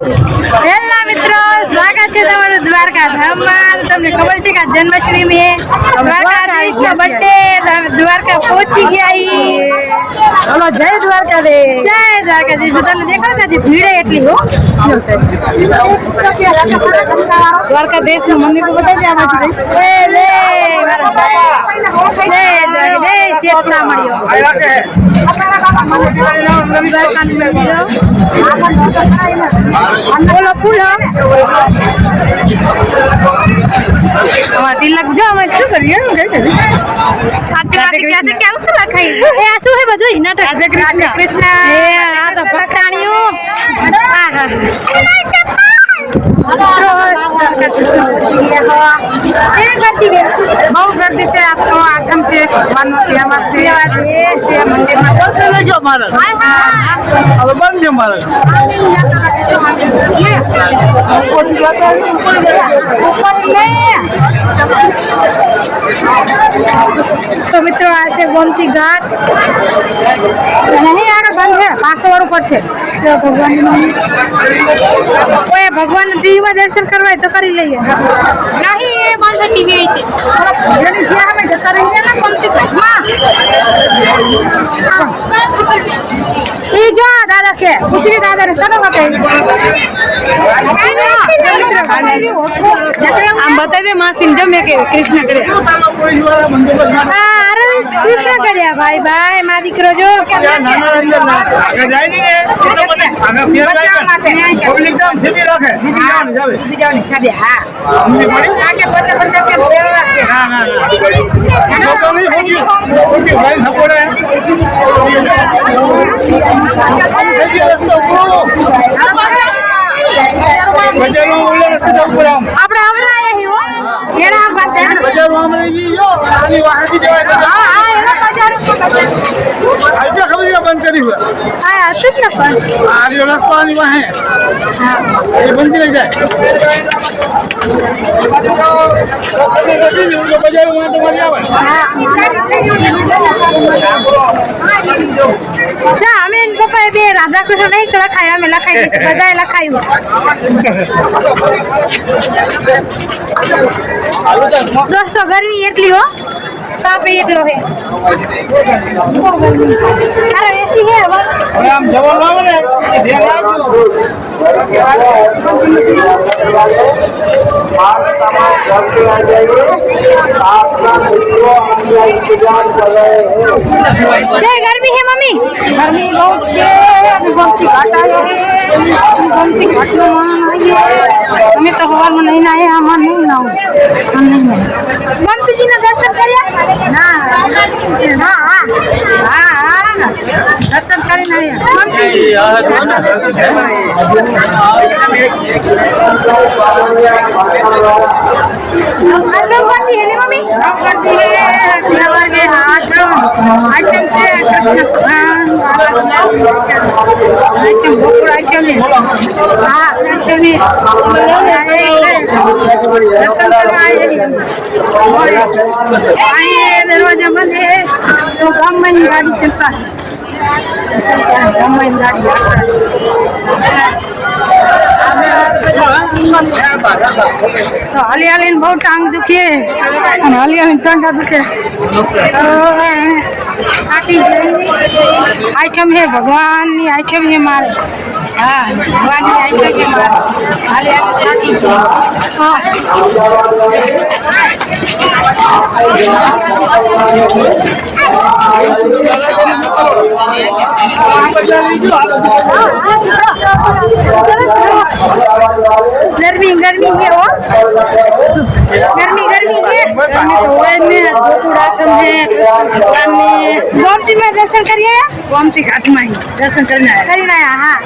Hello મિત્રો સ્વાગત છે તમારું દ્વારકા ધામમાં. તમને ખબર છે કે જન્માષ્ટમી એ દ્વારકાધીશનો દ્વારકા પહોંચી ગયા. હલો જય દ્વારકાધીશ. જય દ્વારકાધીશ. તમને દેખાડતા નથી ભીડે એટલી હો. મંદિર તો બતાવી દે આમાંથી એ મંદિર હો. બોલો. ફૂલ અમારે તિલક જો અમે શું કરીએ? ક્યાં શું લખાય? એ આ શું હે બધું? ઈ નાટક? એ આ તો ભક્તાણીઓ. હા, હા. બહુ ગરદી છે આ તો આઠમ છે ભગવાનનો તહેવાર છે મંદિરમાં હા. હવે બંધ છે મારે તો મિત્રો આ છે ગોમતી ઘાટ. નહીં આગળ બંધ છે. પાંચસો વાળું પડશે તો ભગવાન કોઈ ભગવાન ટીવીમાં દર્શન કરવા તો કરી લઈએ. નહીં એ બંધ ટીવી જેની જ્યાં અમે જતા રહીએ ને ગોમતી ઘાટમાં એ જો દાદા કે પૂછવી દાદા ને સનો વાત આમ બતાવી મેં કે કૃષ્ણ કર્યા હા અરે કૃષ્ણ કર્યા ભાઈ ભાઈ મા દીકરો જો નાના અંદર ના આગળ જાય નહીં ને એટલે મને આગળ ફેર જાય ને પબ્લિક જામ સીધી રાખે સીધી જવાનું જાવે સમજી પડી ના ના ના લોકો નહીં હોજી હોજી ભાઈ સપોરે બજારમાં ઓલે રસ્તે જવું પડે આમ આપણે આવરા હી હો એના પાસે બજારમાં આમ રહી જો આની વાહથી જવાય હા હા એના બજાર આજે ખબર બંધ કરી હોય? હા શું છે પણ. આ રહ્યો વાહે એ બંધ કરી જાય? બજારમાં તો મજા આવે ના અમે એન પપ્પાએ બે રાધા કૃષ્ણ નહીં લખાય અમે લખાઈ દઈશું બધાએ લખાયું દોસ્તો ગરમી એટલી હો તાપ એટલો હે અરે એસી હે હવે હવે આમ જવાનું આવે ને એ ધ્યાન અમે તો હવામાં નહીં ના આવ્યા આમાં નહીં ના આમ નહીં ના મમતીજીના દર્શન કર્યા? ના હા. હા હા હા દર્શન કરીને આવ્યા આટલો ગરમી હે ને મમ્મી સવારે આઠમ આઠમ છે કૃષ્ણ ભગવાન આઠમ બપોર આઠમ હા આઠમ દર્શન કરવા આવીએ દરવાજા બંધ તો હાલી હાલીને બહુ ટાંગ દુખે. અને હાલી હાલીને ટાંગા દુખે. આઈટમ હે ભગવાનની આઈટમ હે મારે. હા ભગવાનની આઈટમ હે મારે. જાય હા. ગરમી ગરમી છે હો. ગરમી ગરમી હે ગરમી તો હોય ને. ગોકુળ આશ્રમ છે ભગવાનની ગોમતીમાં દર્શન કરીએ? ગોમતી ઘાટમાં દર્શન કરીને આવ્યા કરીને આયા હા.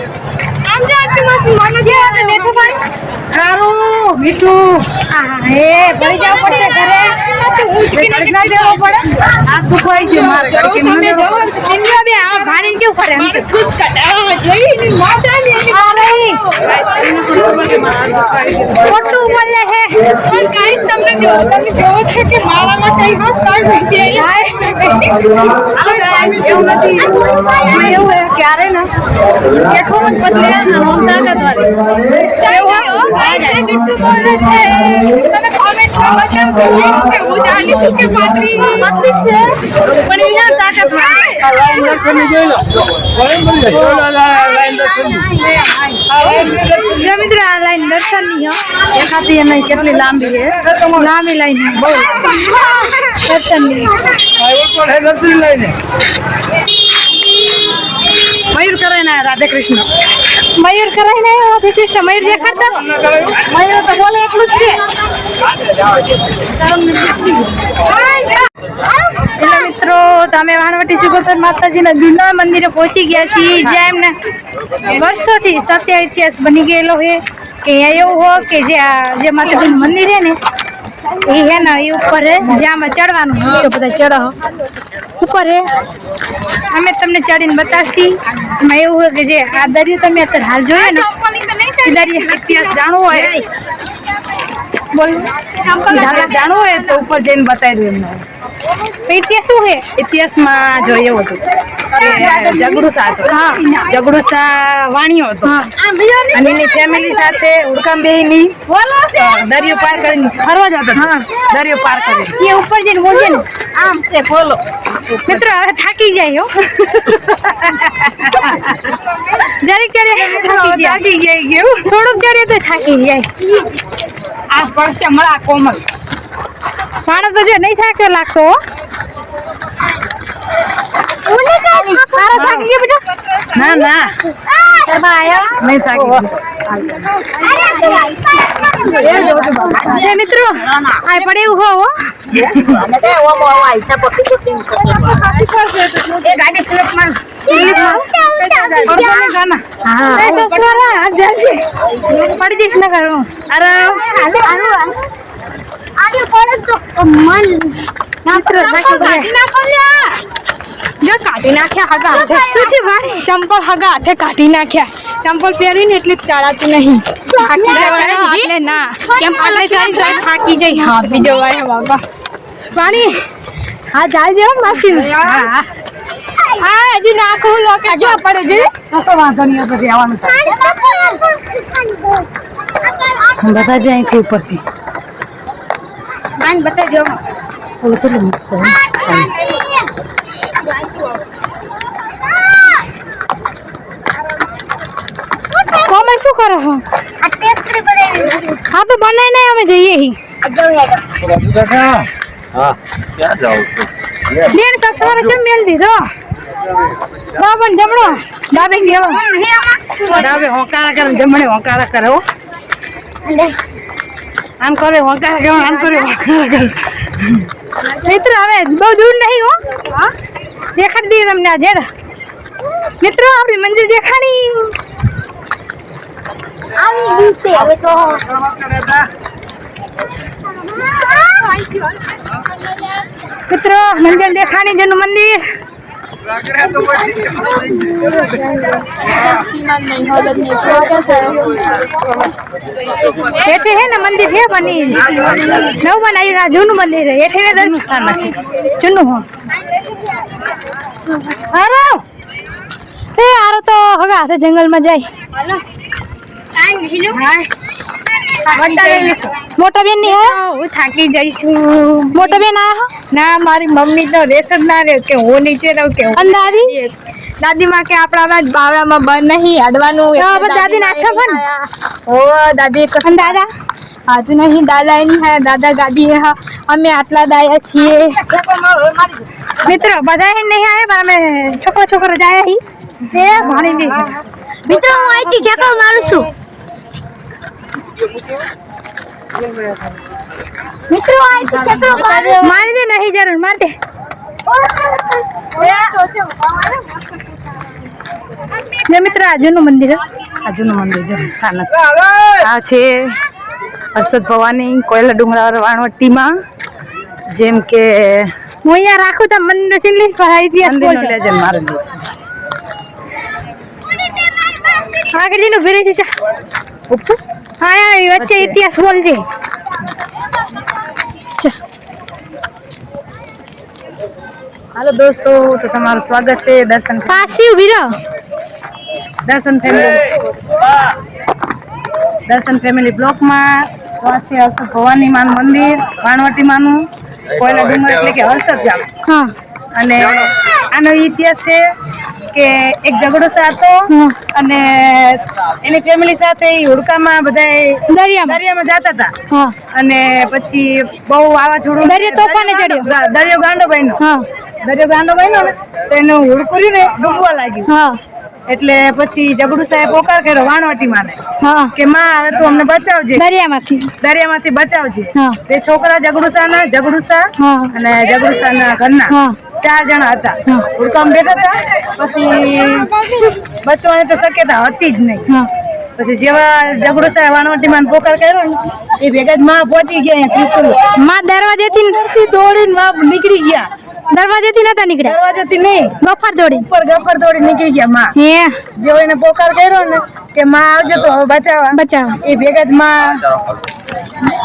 આમ જે આટલી મસ્ત માનું છે અને પાણી. ખારું મીઠું. હા હે દેવો દેવો ભાણીને કેવું કરે ખોટું બોલે હે પણ ગાઈસ તમને જો તમે જોવો છો કે મારામાં કઈ હોત તો એવું નથી એવું ક્યારે ના કેસો મત બદલે નોંધા દ્વારે પણ એના તાકાત દર્શનની દર્શનની. મિત્રો, આ લાઈન દર્શનની દેખાતી એ નહીં કેટલી લાંબી છે લાંબી લાઈન બહુ. દર્શન દર્શનની લાઈને. મયુર કરાય ના રાધે કૃષ્ણ. મયુર કરાય ના રાધે કૃષ્ણ. મયુર દેખાતા મયુર તો બોલે એટલું જ છે. મિત્રો તમે વાણવટી સિકોતર માતાજીના દિલના મંદિરે પહોંચી ગયા છીએ. જ્યાં એમને વર્ષોથી સત્ય ઇતિહાસ બની ગયેલો છે. કે અહીંયા એવું હો કે જે આ જે માતાજીનું મંદિર છે ને એ હે ને એ ઉપર હે જ્યાં ચડવાનું તો બધા ચડો ઉપર હે અમે તમને ચડીને બતાવશી. એમાં એવું હોય કે જે આ દરિયો તમે અત્યારે હાલ જોયો ને એ દરિયા ઇતિહાસ જાણવો હોય. બોલ. જાણવો હોય તો ઉપર જઈને બતાવી દઉં એમને. તો ઇતિહાસ શું છે? ઇતિહાસમાં જો એવું હતું. વાણિયો અને એની ફેમિલી સાથે ઉડકામ બેહીની દરિયો પાર કરીને ફરવા જતો હા. દરિયો પાર કરીને. એ ઉપર જઈને બોલજે ને. આમ છે બોલો. મિત્રો હવે થાકી જાય હો. જરીક થાકી જાય ગયું થોડુંક જરીક તો થાકી જાય. આ પડશે મળા કોમલ. માણસ તો જો નહીં થાક્યો લાગતો હો. તારો થાકી ગયો બેટા ના ના. નહીં થાકી એ મિત્રો આ પડે એવું હો હો. પડી જઈશ ને કરું અરે આગે પડે તો મન માત્ર કાઢી ગયા જો કાઢી નાખ્યા હગા હાથે. શું છે ભાઈ? ચંપલ હગા હાથે કાઢી નાખ્યા. ચંપલ પહેરીને એટલે ચાળાતું નહીં. એટલે ના. કેમ એટલે જાય જાય થાકી જાય. હા બીજો વાય બાબા. પાણી હા જાય જાય માસી. હા. હા. હજી નાખું લોકે જો. પડે જે કશો વાંધો નહીં પછી આવવાનું બધા જાય છે ઉપરથી. આને બતાજો. ઓલું કેટલું મસ્ત કોમે શું કરો છો આ ટેકરી બનાવી હા તો બનાય નહીં અમે જઈએ હી. હા ક્યાં જાવ છો? બેન સસરા કેમ મેલ દીધો? બાબન જમણો. દાદા કેવો ડાબે હોકારા કરે જમણે હોકારા કરે હો. આમ કરે વંકાર કરે આમ કરે વંકાર કરે. મિત્ર હવે બહુ દૂર નહીં હો. દેખાડી દઈએ તમને આજે મિત્રો આપણી મંદિર દેખાણી આવી ગયું છે હવે તો. મિત્રો મંદિર દેખાણી જેનું મંદિર. એઠે હે ને મંદિર છે બની. નવ બનાવ્યું આ જૂનું મંદિર એઠે ને દર્શન સ્થાન જૂનું હો. હારો એ હારો તો હવે હાથે જંગલમાં જાય. મોટા બેનની હે હું થાકી જઈ છું. મોટા બેન આયા ના મારી મમ્મી તો રેસ જ ના રહે કે હું નીચે રહું કે અંદાજી દાદી? માં કે આપણામાં જ બાવડામાં બંધ નહીં અડવાનું હા, એટલે પણ. ઓ દાદી એક દાદા? હાજુ નહીં દાદા એની હે દાદા ગાડી હે હા. અમે આટલા દાયા છીએ. મિત્રો બધા નહીં આવે પણ અમે છોકરો છોકરો જાય હી. મિત્રો હું અહીંથી જકો મારું છું મિત્રો મારું મારી દે નહીં જરૂર માર દે. ને મિત્ર આજુનું મંદિર આજુનું મંદિર છે સ્થાનક. આ છે હર્ષદ ભવાની કોયલા ડુંગરા વાણવટીમાં જેમ કે હું અહીંયા રાખું તો મંદિર સિંગલી ઇતિહાસ બોલજો લેજન મારે આગળ જઈને ઊભી છે ચા હા યાર વચ્ચે ઇતિહાસ બોલજે હાલો દોસ્તો તો તમારું સ્વાગત છે દર્શન પાછી ઊભી રહો દર્શન ફેમિલી દર્શન ફેમિલી બ્લોકમાં તો આ છે હર્ષદ ભવાની માનું મંદિર વાણવટી માનું. કોયલા ડુંગર એટલે કે હર્ષદ જામ હા. અને આનો ઇતિહાસ છે કે એક ઝઘડો હતો અને એની ફેમિલી સાથે હુડકામાં બધા દરિયામાં. જતા હતા અને પછી બહુ વાવાઝોડું દરિયો તોફાને ચડ્યો. દરિયો ગાંડો બન્યો. દરિયો ગાંડો બન્યો ને તો એનું હુડકુર્યું ને ડૂબવા લાગ્યું. હા. એટલે પછી જગડુ સાહેબ પોકાર કર્યો વાણવટી માને કે માં હવે તું અમને બચાવજે. દરિયામાંથી. દરિયામાંથી બચાવજે. તે છોકરા ઝઘડુસાના ઝઘડુસા હા. અને ઝઘડુસાના ઘરના. હા. ચાર જણા હતા. હુડકામ બેઠા હતા. પછી બચવાની તો શક્યતા હતી જ નહીં. પછી જેવા ઝઘડુસા વાણવટીમાં પોકાર કર્યો ને એ ભેગા જ માં પહોંચી ગયા ત્રિશુલ. માં દરવાજેથી થી દોડીને માં નીકળી ગયા. દરવાજેથી નતા નીકળ્યા? દરવાજાથી નહીં. ગફર દોડી. ઉપર ગફર દોડી નીકળી ગયા માં. હે. જેવો એને પોકાર કર્યો ને કે માં આવજો તો હવે બચાવવા. બચાવવા. એ ભેગા જ માં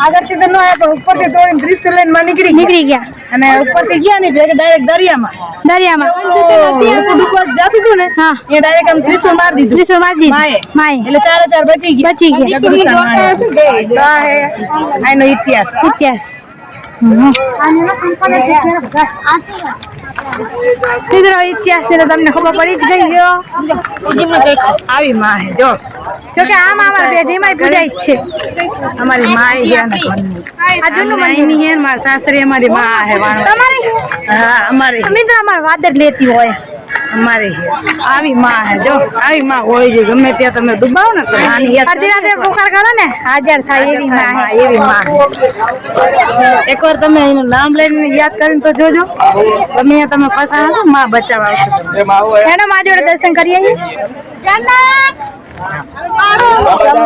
આગળથી તો ન આવ્યા પણ ઉપરથી દોડીને ત્રિશુલ લઈને માં નીકળી નીકળી ગયા. અને ઉપરથી ગયા ને ભેગા ડાયરેક્ટ દરિયામાં. દરિયામાં. ઉપર જતું હતું ને હા. એ ડાયરેક્ટ આમ ત્રીસો મારી દીધું. ત્રીસો મારી દીધું. માય. એટલે ચાર હજાર બચી ગયા. બચી ગયા. આનો ઇતિહાસ. ઇતિહાસ. મિત્રો ઇતિહાસ. ને તમને ખબર પડી જ ગઈ ગયો આવી માં જો. જો કે આમ અમારા પેઢીમાં પૂજાય જ છે. અમારી મા ઘરની. આ જૂનું મંદિર. છે મારા સાસરી અમારી મા હે. તમારે હા અમારી અમે તો અમારે વાદ જ લેતી હોય. અમારી આવી માં હે જો. આવી માં હોય છે. ગમે ત્યાં તમે ડૂબાવો ને તો આની યાદ અડધી રાતે પોકાર કરો ને હાજર થાય એવી માં હા, હે. એવી માં. એકવાર તમે એનું નામ લઈને યાદ કરીને તો જોજો. તમે તમે ફસાણા છો માં બચાવ આવશે તમને. હેડો મા જોડે દર્શન કરીએ 啊啊啊啊啊